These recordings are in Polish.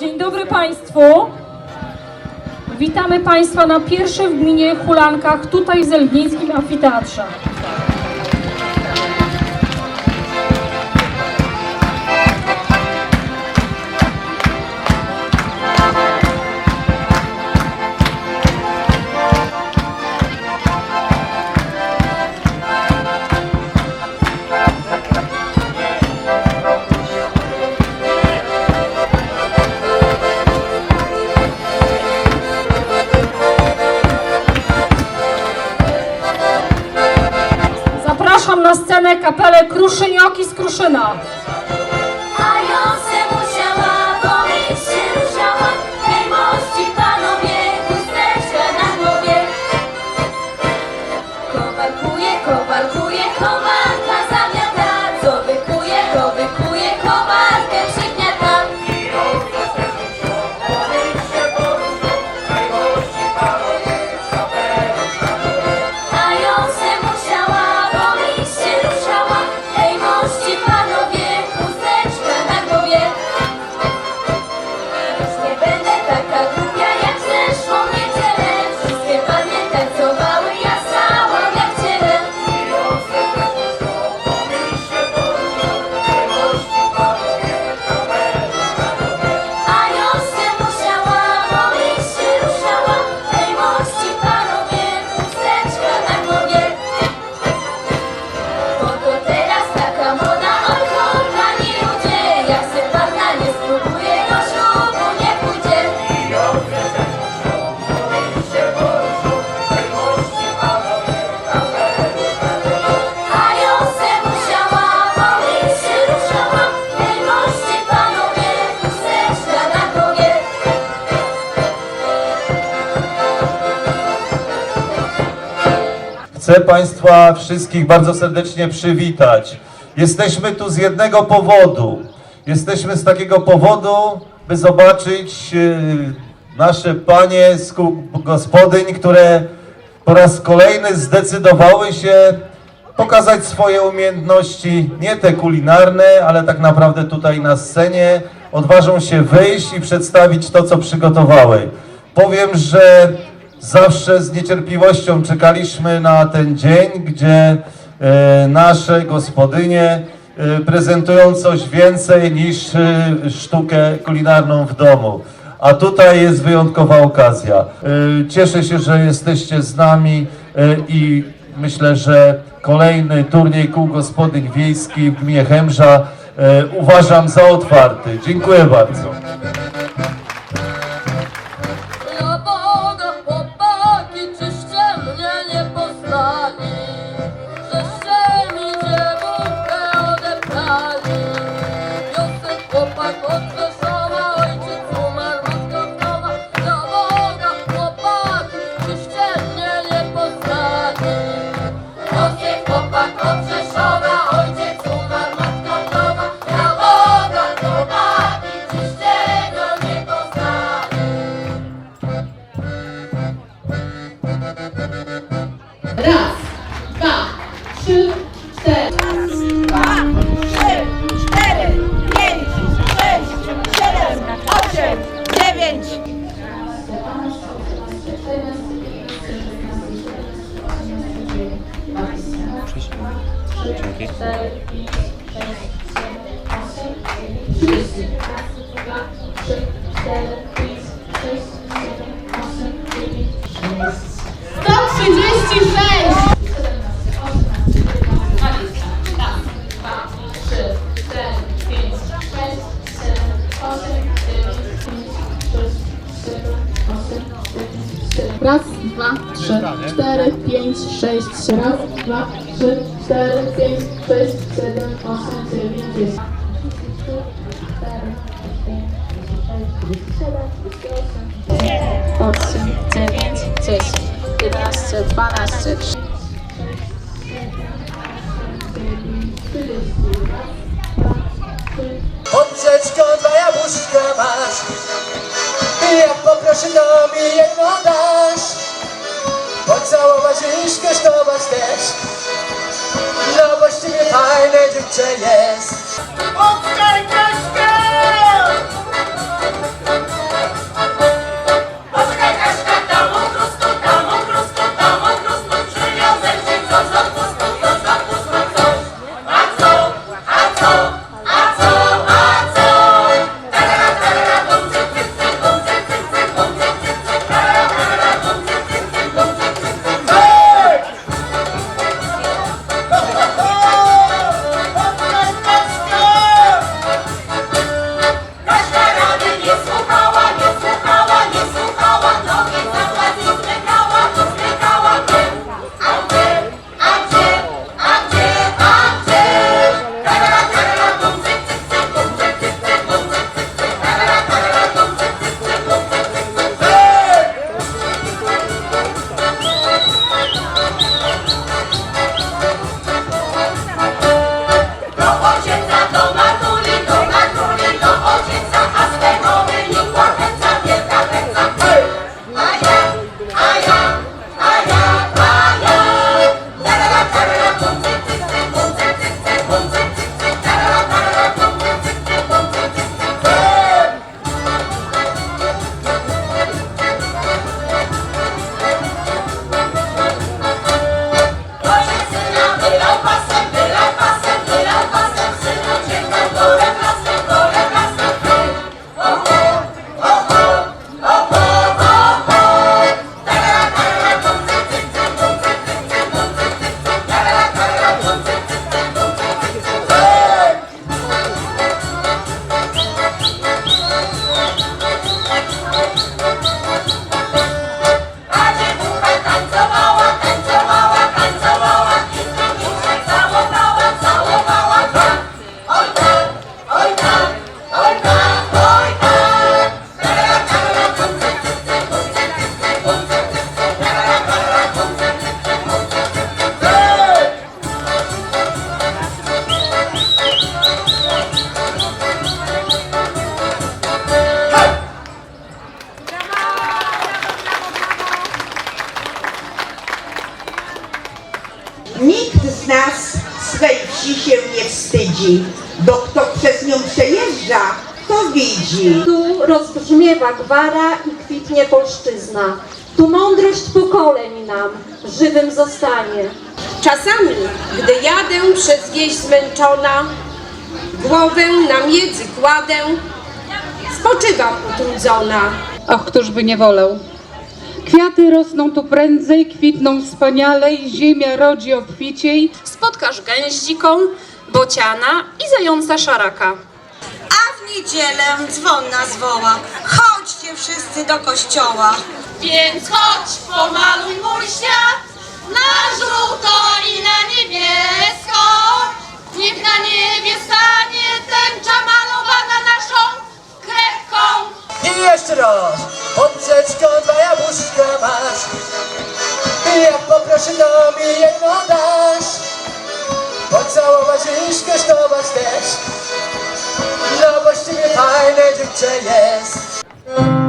Dzień dobry Państwu. Witamy Państwa na pierwszym w gminie Hulankach, tutaj w Zelbnickim Amfiteatrze. Kapelę Kruszynioki z Kruszyna. Chcę Państwa wszystkich bardzo serdecznie przywitać. Jesteśmy tu z jednego powodu. Jesteśmy z takiego powodu, by zobaczyć e, nasze panie z gospodyń, które po raz kolejny zdecydowały się pokazać swoje umiejętności, nie te kulinarne, ale tak naprawdę tutaj na scenie odważą się wyjść i przedstawić to, co przygotowały. Powiem, że zawsze z niecierpliwością czekaliśmy na ten dzień, gdzie e, nasze gospodynie e, prezentują coś więcej niż e, sztukę kulinarną w domu. A tutaj jest wyjątkowa okazja. Cieszę się, że jesteście z nami i myślę, że kolejny turniej kół gospodyń wiejskich w gminie Chemża uważam za otwarty. Dziękuję bardzo. disse, 8, 9, 10, 11, 12, 13. Oddrzeczko, dwa jabłuszka masz. I jak poproszę, to mi jedno dasz. Pocałować i skosztować też. No właściwie fajne dziewczę jest. z nas swej wsi się nie wstydzi, bo kto przez nią przejeżdża, to widzi. Tu rozbrzmiewa gwara i kwitnie polszczyzna. Tu mądrość pokoleń nam żywym zostanie. Czasami, gdy jadę przez wieś zmęczona, głowę na miedzy kładę, spoczywam utrudzona. Och, któż by nie wolał. Kwiaty rosną tu prędzej, kwitną wspanialej, ziemia rodzi obficiej. Spotkasz gęździką, bociana i zająca szaraka. A w niedzielę dzwon nas woła, chodźcie wszyscy do kościoła. Więc chodź, pomaluj mój świat, na żółto i na niebiesko. Niech na niebie stanie tęcza malowana naszą marchewką. I jeszcze raz, odrzeczką dwa jabłuszka masz. I jak poproszę, to mi jedno dasz. Pocałować i skosztować też. No właściwie fajne dziewczę jest.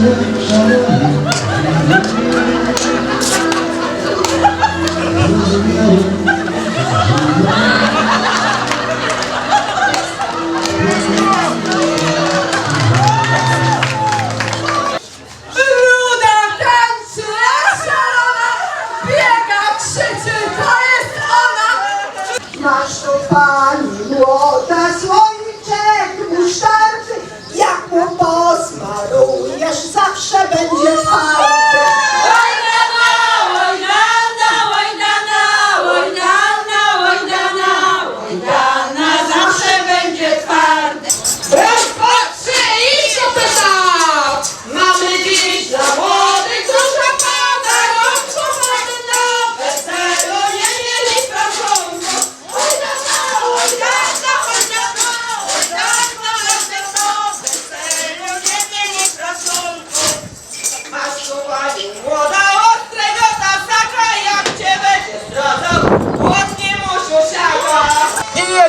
Şarkı Şarkı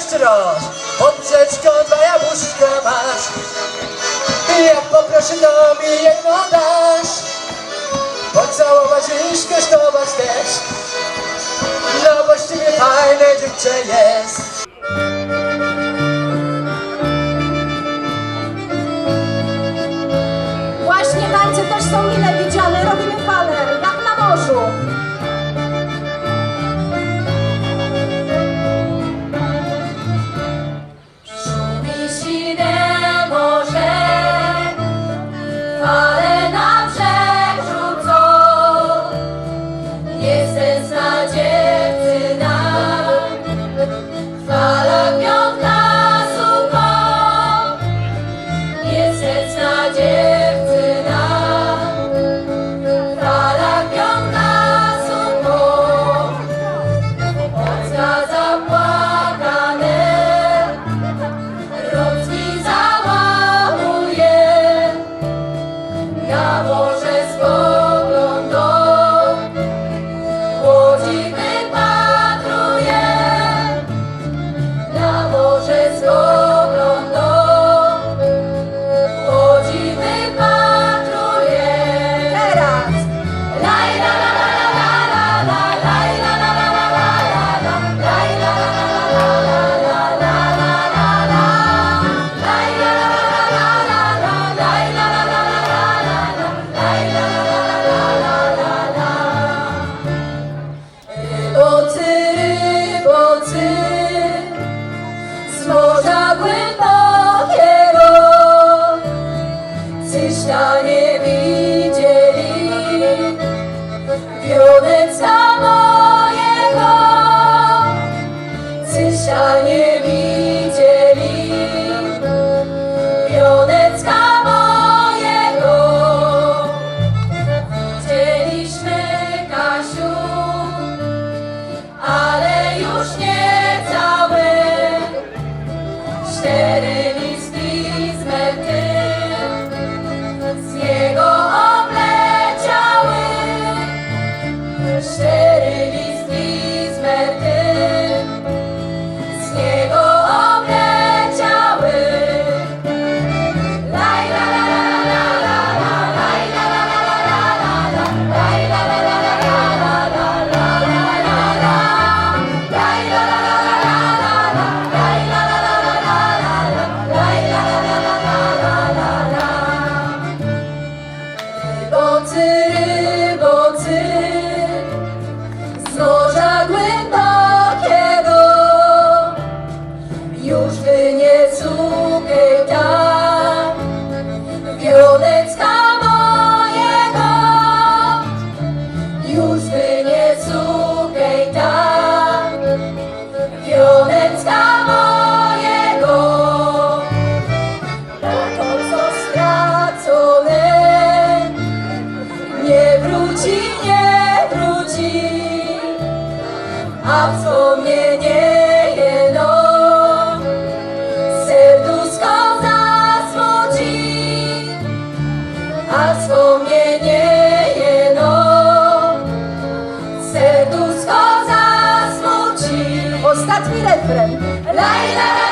jeszcze raz. Odrzeczką dwa jabłuszka masz. I jak poproszę to mi jedno dasz Pocałować i skosztować też. No właściwie fajne dziewczę jest. Właśnie tańce też są mile favor. a wspomnienie jedno serduszko zasłodzi, a wspomnienie jedno serduszko zasłodzi. Ostatni refren. Laj, laj,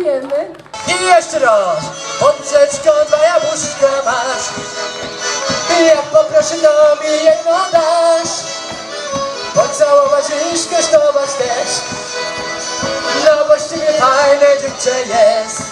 Dziękujemy. I jeszcze raz. Poprzeczko, dwa jabłuszka masz. I jak poproszę, to mi jedno dasz. Pocałować i skosztować też. No właściwie fajne dziewczę jest.